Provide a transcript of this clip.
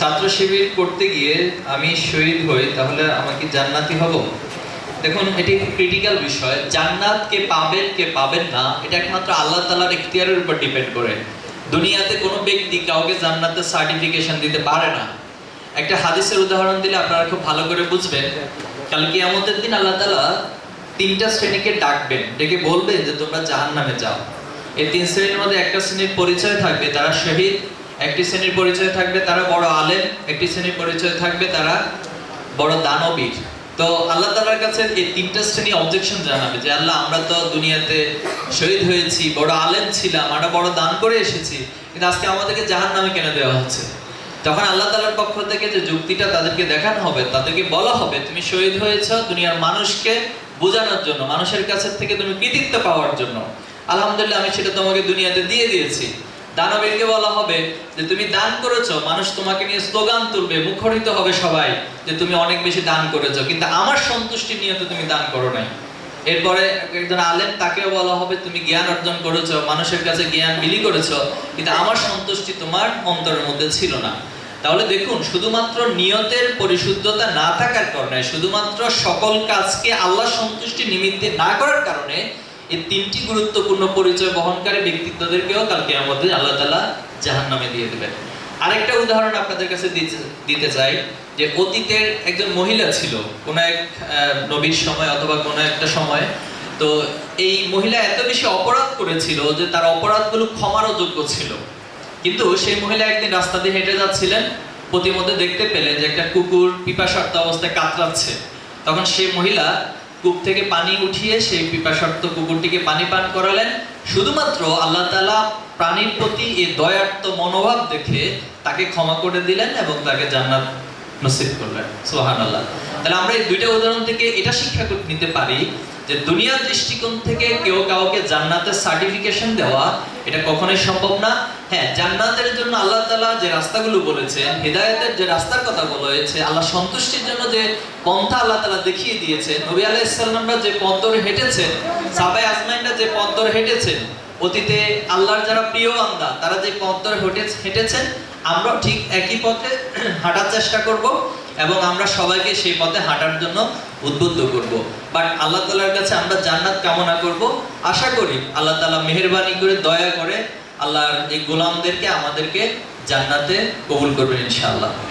ছাত্র শিবির করতে গিয়ে আমি শহীদ হই, তাহলে আমাকে জান্নাতি হব? দেখুন, এটি ক্রিটিক্যাল বিষয়। জান্নাত কে পাবেন কে পাবেন না, এটা একমাত্র আল্লাহ তালার ইখতিয়ারের উপর ডিপেন্ড করে। দুনিয়াতে কোনো ব্যক্তি কাউকে জান্নাতের সার্টিফিকেশন দিতে পারে না। একটা হাদিসের উদাহরণ দিলে আপনারা খুব ভালো করে বুঝবেন। কাল কিয়ামতের দিন আল্লাহ তালা তিনটা শ্রেণীকে ডাকবেন, ডেকে বলবেন যে তোমরা জাহান নামে যাও। এই তিন শ্রেণির মধ্যে একটা শ্রেণির পরিচয় থাকবে, তারা শহীদ একটি শ্রেণির পরিচয় থাকবে তারা বড় আলেম, একটি শ্রেণির পরিচয় থাকবে তারা বড় দানবীর। তো আল্লাহ তালার কাছে এই তিনটা শ্রেণি অবজেকশন জানাবে যে, আল্লাহ, আমরা তো দুনিয়াতে শহীদ হয়েছি, বড় আলেম ছিলাম, আমরা বড় দান করে এসেছি, কিন্তু আজকে আমাদেরকে জাহান নামে কেন দেওয়া হচ্ছে? তখন আল্লাহ তালার পক্ষ থেকে যে যুক্তিটা তাদেরকে দেখানো হবে, তাদেরকে বলা হবে, তুমি শহীদ হয়েছ দুনিয়ার মানুষকে বোঝানোর জন্য, মানুষের কাছে থেকে তুমি কৃতিত্ব পাওয়ার জন্য। আলহামদুলিল্লাহ, আমি সেটা তোমাকে দুনিয়াতে দিয়ে দিয়েছি। দানবীরকে বলা হবে যে তুমি দান করেছ, মানুষ তোমাকে নিয়ে স্লোগান তুলবে, মুখরিত হবে সবাই যে তুমি অনেক বেশি দান করেছ, কিন্তু আমার সন্তুষ্টি নিয়ে তো তুমি দান করো নাই। এরপরে একজন আলেম তাকেও বলা হবে, তুমি জ্ঞান অর্জন করেছ, মানুষের কাছে জ্ঞান বিলি করেছ, কিন্তু আমার সন্তুষ্টি তোমার অন্তরের মধ্যে ছিল না। তাহলে দেখুন, শুধুমাত্র নিয়তের পরিশুদ্ধতা না থাকার কারণে, শুধুমাত্র সকল কাজকে আল্লাহ সন্তুষ্টি নিমিত্তে না করার কারণে এই তিনটি গুরুত্বপূর্ণ পরিচয় বহনকারী ব্যক্তিত্বদেরকেও কালকে আমাদের আল্লাহ তালা জাহান নামে দিয়ে দেবেন। আরেকটা উদাহরণ আপনাদের কাছে দিতে- চাই, যে অতীতের একজন মহিলা ছিল, কোন এক নবীর সময় অথবা কোন একটা সময়, তো এই মহিলা এত বেশি অপরাধ করেছিল যে তার অপরাধগুলো ক্ষমারও যোগ্য ছিল। কিন্তু সেই মহিলা একদিন রাস্তা দিয়ে হেঁটে যাচ্ছিলেন প্রতিমধ্যে দেখতে পেলেন যে একটা কুকুর পিপাসার্থ অবস্থায় কাতরাচ্ছে। তখন সেই মহিলা কূপ থেকে পানি উঠিয়ে সেই পিপাসার্থ কুকুরটিকে পানি পান করালেন। শুধুমাত্র আল্লাহ তালা প্রাণীর প্রতি এই দয়ার্থ মনোভাব দেখে তাকে ক্ষমা করে দিলেন এবং তাকে জান্নাত নসিব করলেন। সোহান আল্লাহ তাহলে আমরা এই দুইটা উদাহরণ থেকে এটা শিক্ষা নিতে পারি যে দুনিয়ার দৃষ্টিকোণ থেকে কেউ কাউকে জান্নাতের সার্টিফিকেশন দেওয়া, এটা কখনোই সম্ভব না। হ্যাঁ জান্নাতের জন্য আল্লাহ তালা যে রাস্তাগুলো বলেছেন হৃদায়তের যে রাস্তার কথা বলেছে, আল্লাহ সন্তুষ্টির জন্য যে পন্থা আল্লাহ তালা দেখিয়ে দিয়েছে, নবী আলাহ ইসলামরা যে পথ ধরে হেঁটেছেন সাবাই আজমাইনরা যে পথ ধরে হেঁটেছেন অতীতে আল্লাহর যারা প্রিয় বান্দা, তারা যে পথ ধরে হেঁটে- হেঁটেছেন, আমরাও ঠিক একই পথে হাঁটার চেষ্টা করব এবং আমরা সবাইকে সেই পথে হাঁটার জন্য উদ্বুদ্ধ করব। বাট আল্লাহ তালার কাছে আমরা জান্নাত কামনা করব। আশা করি আল্লাহ তালা মেহেরবানি করে, দয়া করে আল্লাহর এই গোলামদেরকে আমাদেরকে জান্নাতে কবুল করবেন ইনশাআল্লাহ।